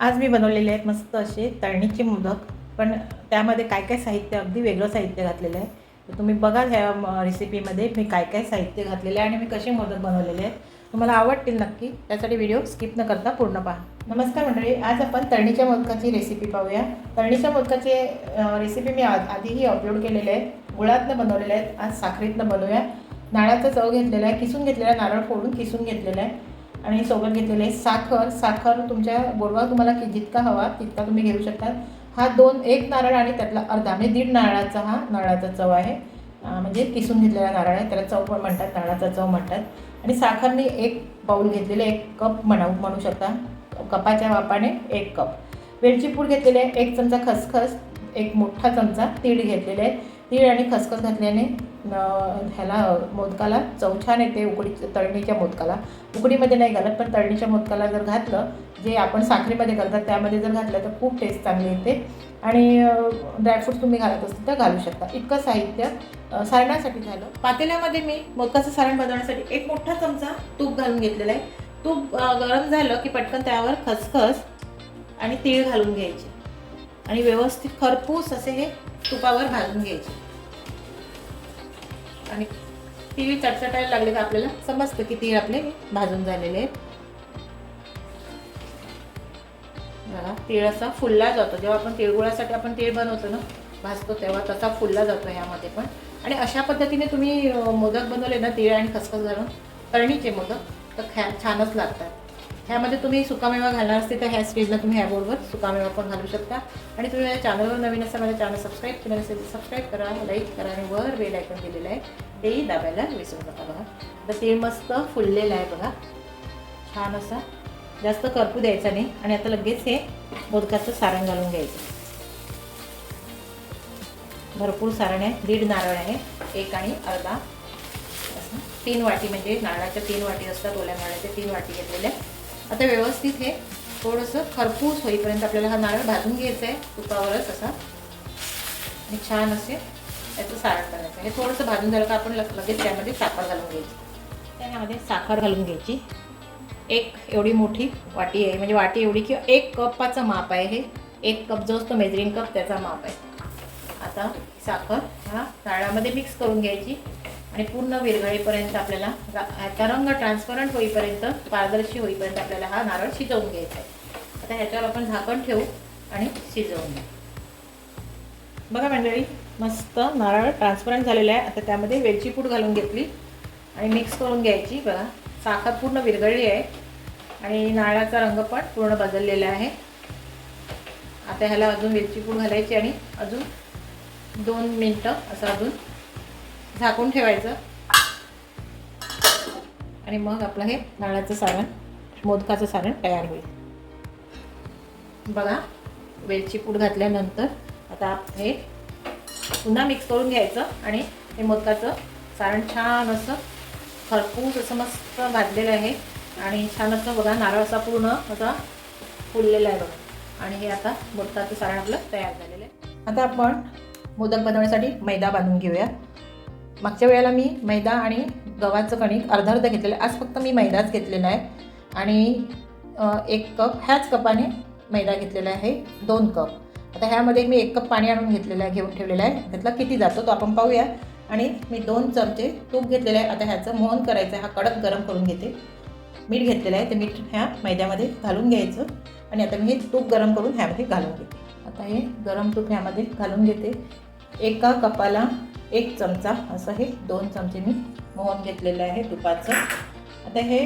आज मी बनवलेले आहेत मस्त असे तळणीचे मोदक पण त्यामध्ये काय काय साहित्य अगदी वेगळं साहित्य घातलेलं आहे. तर तुम्ही बघा ह्या रेसिपीमध्ये मी काय काय साहित्य घातलेलं आहे आणि मी कसे मोदक बनवलेले आहेत. तुम्हाला आवडतील नक्की त्यासाठी व्हिडिओ स्किप न करता पूर्ण पहा. नमस्कार मंडळी आज आपण तळणीच्या मोदकाची रेसिपी पाहूया. तळणीच्या मोदकाची रेसिपी मी आ- आधीही अपलोड केलेले आहे गुळातनं बनवलेले आहेत. आज साखरेतनं बनवूया. नाळाचा चव घेतलेला आहे किसून घेतलेला आहे नारळ फोडून किसून घेतलेला आहे. आणि सोबत घेतलेले साखर साखर तुमच्या गोडवा तुम्हाला की जितका हवा तितका तुम्ही घेऊ शकता. हा दोन एक नारळ आणि त्यातला अर्धा म्हणजे दीड नारळाचा हा नारळाचा चव आहे. म्हणजे किसून घेतलेला नारळ आहे. त्याला चव पण म्हणतात नारळाचा चव म्हणतात. आणि साखर मी एक बाऊल घेतलेले एक कप म्हणू म्हणू शकता. कपाच्या वापाने एक कप. वेलची पूड घेतलेली आहे एक चमचा खसखस एक मोठा चमचा तीळ घेतलेले आहे. तीळ आणि खसखस घातल्याने ह्याला मोदकाला चव छान येते उकडी तळणीच्या मोदकाला. उकडीमध्ये नाही घालत पण तळणीच्या मोदकाला जर घातलं जे आपण साखरेमध्ये घालतात त्यामध्ये जर घातलं तर खूप टेस्ट चांगली येते. आणि ड्रायफ्रूट्स तुम्ही घालत असतील तर घालू शकता. इतकं साहित्य सारणासाठी झालं. पातेल्यामध्ये मी मोदकाचं सारण बनवण्यासाठी एक मोठा चमचा तूप घालून घेतलेला आहे. तूप गरम झालं की पटकन त्यावर खसखस आणि तीळ घालून घ्यायचे. आणि व्यवस्थित खरपूस असे हे तुपावर घालून घ्यायचे. आणि तीळ चटचटायला लागले तर आपल्याला? समजतं की तीळ आपले भाजून झालेले आहेत. बघा तीळ असा फुलला जातो. जेव्हा आपण तिळगुळासाठी आपण तीळ बनवतो ना भाजतो तेव्हा तसा फुलला जातो ह्यामध्ये पण. आणि अशा पद्धतीने तुम्ही मोदक बनवले ना तीळ आणि खसखस घालून करणीचे मोदक तर ख्या छानच लागतात. ह्यामध्ये तुम्ही सुकामेवा घालणार असते तर ह्या स्टेजला तुम्ही ह्या बोर्डवर सुकामेवा पण घालू शकता. आणि तुम्ही माझ्या चॅनलवर नवीन असा माझ्या चॅनल सबस्क्राईब केलं नसेल तर सबस्क्राईब करा लाईक करा आणि वर बेल आयकॉन दिलेलं आहे. तेही दाबायला विसरू नका बघा. तर ते मस्त फुललेलं आहे बघा. छान असा. जास्त करपू द्यायचा नाही. आणि आता लगेच हे मोदकाचं सारण घालून घ्यायचं. भरपूर सारण आहे. दीड नारळ आहे. एक आणि अर्धा. तीन वाटी म्हणजे नारळाच्या तीन वाटी असतात ओल्या नारळाच्या तीन वाटी घेतलेल्या. आहे. आता व्यवस्थित हे थोडंसं खरपूस होईपर्यंत आपल्याला हा नारळ भाजून घ्यायचा आहे तुपावरच असा. आणि छान असे याचं सारण करायचं. आहे हे थोडंसं भाजून झालं का आपण लगेच त्यामध्ये साखर घालून घ्यायची. त्यामध्ये साखर घालून घ्यायची. एक एवढी मोठी वाटी आहे. म्हणजे वाटी एवढी किंवा एक कपाचं माप आहे हे. एक कप जो असतो मेजरिंग कप त्याचा माप आहे. आता साखर ह्या नारळामध्ये मिक्स करून घ्यायची. आणि पूर्ण विरघळेपर्यंत आपल्याला ह्याचा रंग ट्रान्सपरंट होईपर्यंत पारदर्शी होईपर्यंत आपल्याला हा नारळ शिजवून घ्यायचा आहे. आता ह्याच्यावर आपण झाकण ठेवू आणि शिजवून घेऊ बघा मंडळी मस्त नारळ ट्रान्सपरंट झालेला आहे. आता त्यामध्ये वेलची पूड घालून घेतली आणि मिक्स करून घ्यायची. बघा साखर पूर्ण विरघळली आहे आणि नारळाचा रंग पण पूर्ण बदललेला आहे. आता ह्याला अजून वेलची पूड घालायची आणि अजून दोन मिनटं असं अजून झाकून ठेवायचं. आणि मग आपलं हे नारळाचं सारण मोदकाचं सारण तयार होईल. बघा वेलची पूड घातल्यानंतर आता हे पुन्हा मिक्स करून घ्यायचं आणि हे मोदकाचं सारण छान असं खरपूस असं मस्त भाजलेलं आहे. आणि छान असं बघा नारळ असा पूर्ण असा फुललेला आहे बघा. आणि हे आता मोदकाचं सारण आपलं तयार झालेलं आहे. आता आपण मोदक बनवण्यासाठी मैदा बांधून घेऊया. मागच्या वेळेला मी मैदा आणि गव्हाचं कणिक अर्धा अर्धा घेतलेलं आहे. आज फक्त मी मैदाच घेतलेला आहे. आणि एक कप ह्याच कपाने मैदा घेतलेला आहे. दोन कप. आता ह्यामध्ये मी एक कप पाणी आणून घेतलेलं आहे घेऊन ठेवलेलं आहे. त्यातला किती जातो तो आपण पाहूया. आणि मी दोन चमचे तूप घेतलेलं आहे. आता ह्याचं मोहन करायचं आहे. हा कडक गरम करून घेते. मीठ घेतलेलं आहे. ते मीठ ह्या मैद्यामध्ये घालून घ्यायचं. आणि आता मी हे तूप गरम करून ह्यामध्ये घालून घेते. आता हे गरम तूप ह्यामध्ये घालून घेते. एका कपाला एक चमचा असं हे दोन चमचे मी मोहन घेतलेलं आहे तुपाचं. आता हे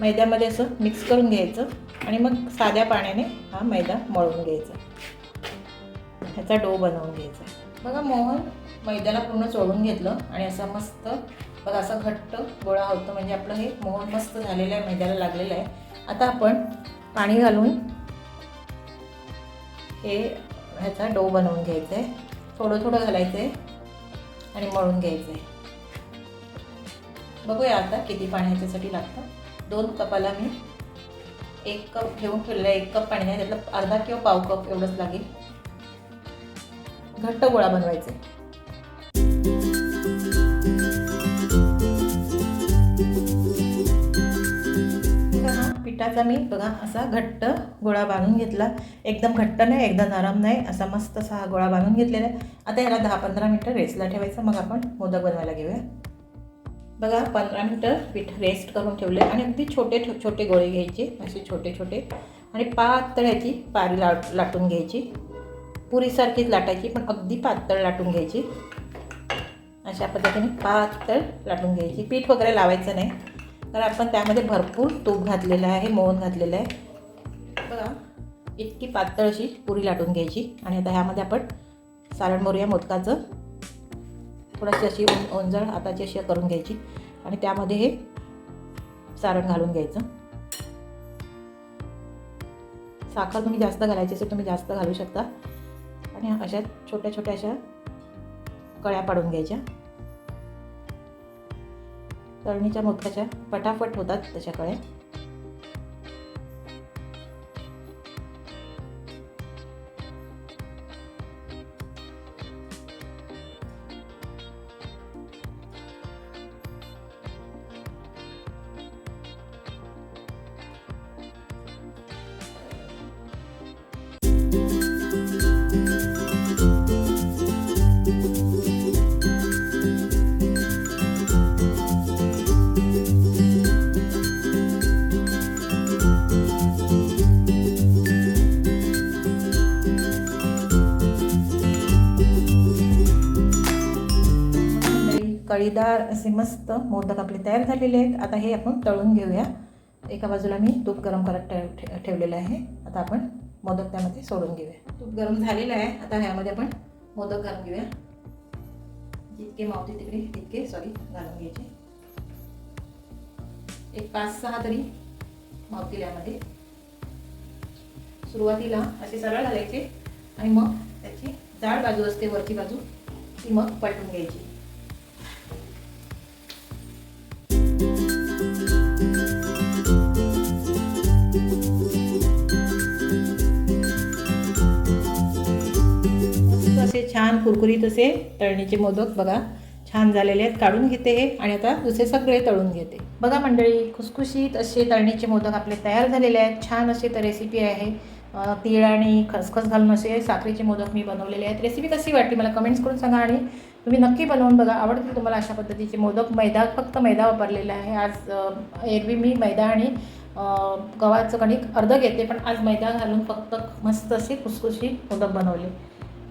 मैद्यामध्ये असं मिक्स करून घ्यायचं आणि मग साध्या पाण्याने हा मैदा मळून घ्यायचा. ह्याचा डो बनवून घ्यायचा. बघा मोहन मैद्याला पूर्ण चोळून घेतलं आणि असं मस्त बघा असं घट्ट गोळा होतो. म्हणजे आपलं हे मोहन मस्त झालेलं आहे मैद्याला लागलेलं आहे. आता आपण पाणी घालून हे ह्याचा डो बनवून घ्यायचा आहे. थोडं थोडं घालायचं आहे. आणि मळून घ्यायचं आहे बघूया आता किती पाणी ह्याच्यासाठी लागतं. दोन कपाला मी एक कप घेऊन ठेवलेलं आहे एक कप पाणी नाही त्यातलं अर्धा किंवा पाव कप एवढंच लागेल. घट्ट गोळा बनवायचा पिठाचा मी बघा असा घट्ट गोळा बांधून घेतला. एकदम घट्ट नाही एकदम नरम नाही असा मस्त असा हा गोळा बांधून घेतलेला आहे. आता याला दहा पंधरा मिनटं रेस्टला ठेवायचं. मग आपण मोदक बनवायला घेऊया. बघा पंधरा मिनटं पीठ रेस्ट करून ठेवले आणि अगदी छोटे छो छोटे गोळे घ्यायचे. असे छोटे छोटे. आणि पातळ ह्याची पारी लाट लाटून घ्यायची. पुरीसारखीच लाटायची पण अगदी पातळ लाटून घ्यायची. अशा पद्धतीने पातळ लाटून घ्यायची. पीठ वगैरे लावायचं नाही. तर आपण त्यामध्ये भरपूर तूप घातलेलं आहे मोहन घातलेलं आहे. बघा इतकी पातळ अशी पुरी लाटून घ्यायची. आणि आता ह्यामध्ये आपण सारण मोरया मोदकाचं थोडीशी अशी ओं ओंजळ हाताची अशी करून घ्यायची. आणि त्यामध्ये हे सारण घालून घ्यायचं. साखर तुम्ही जास्त घालायची असेल तुम्ही जास्त घालू शकता. आणि अशा छोट्या छोट्या अशा कळ्या पाडून घ्यायच्या. तळणीच्या मोदकाच्या पटापट होतात त्याच्याकडे. कळीदार असे मस्त मोदक आपले तयार झालेले आहेत. आता हे आपण तळून घेऊया. एका बाजूला मी तूप गरम करत ठेव ठेवलेलं आहे. आता आपण मोदक त्यामध्ये सोडून घेऊया. तूप गरम झालेलं आहे. आता ह्यामध्ये आपण मोदक घालून घेऊया. जितके मावते तिकडे तितके सॉरी घालून घ्यायचे. एक पाच सहा तरी मावतील यामध्ये. सुरुवातीला असे सरळ घालायचे आणि मग त्याची जाड बाजू असते वरची बाजू ती मग पलटून घ्यायची. छान कुरकुरीत असे तळणीचे मोदक बघा. छान झालेले आहेत. काढून घेते हे आणि आता दुसरे सगळे तळून घेते. बघा मंडळी खुसखुशीत असे तळणीचे मोदक आपले तयार झालेले आहेत. छान असे तर रेसिपी आहे. तीळ आणि खसखस घालून असे साखरेचे मोदक मी बनवलेले आहेत. रेसिपी कशी वाटली मला कमेंट्स करून सांगा आणि तुम्ही नक्की बनवून बघा. आवडतील तुम्हाला अशा पद्धतीचे मोदक. मैदा फक्त मैदा वापरलेला आहे. आज एरवी मी मैदा आणि गव्हाचं कणिक अर्ध घेते. पण आज मैदा घालून फक्त मस्त असे खुसखुशी मोदक बनवले.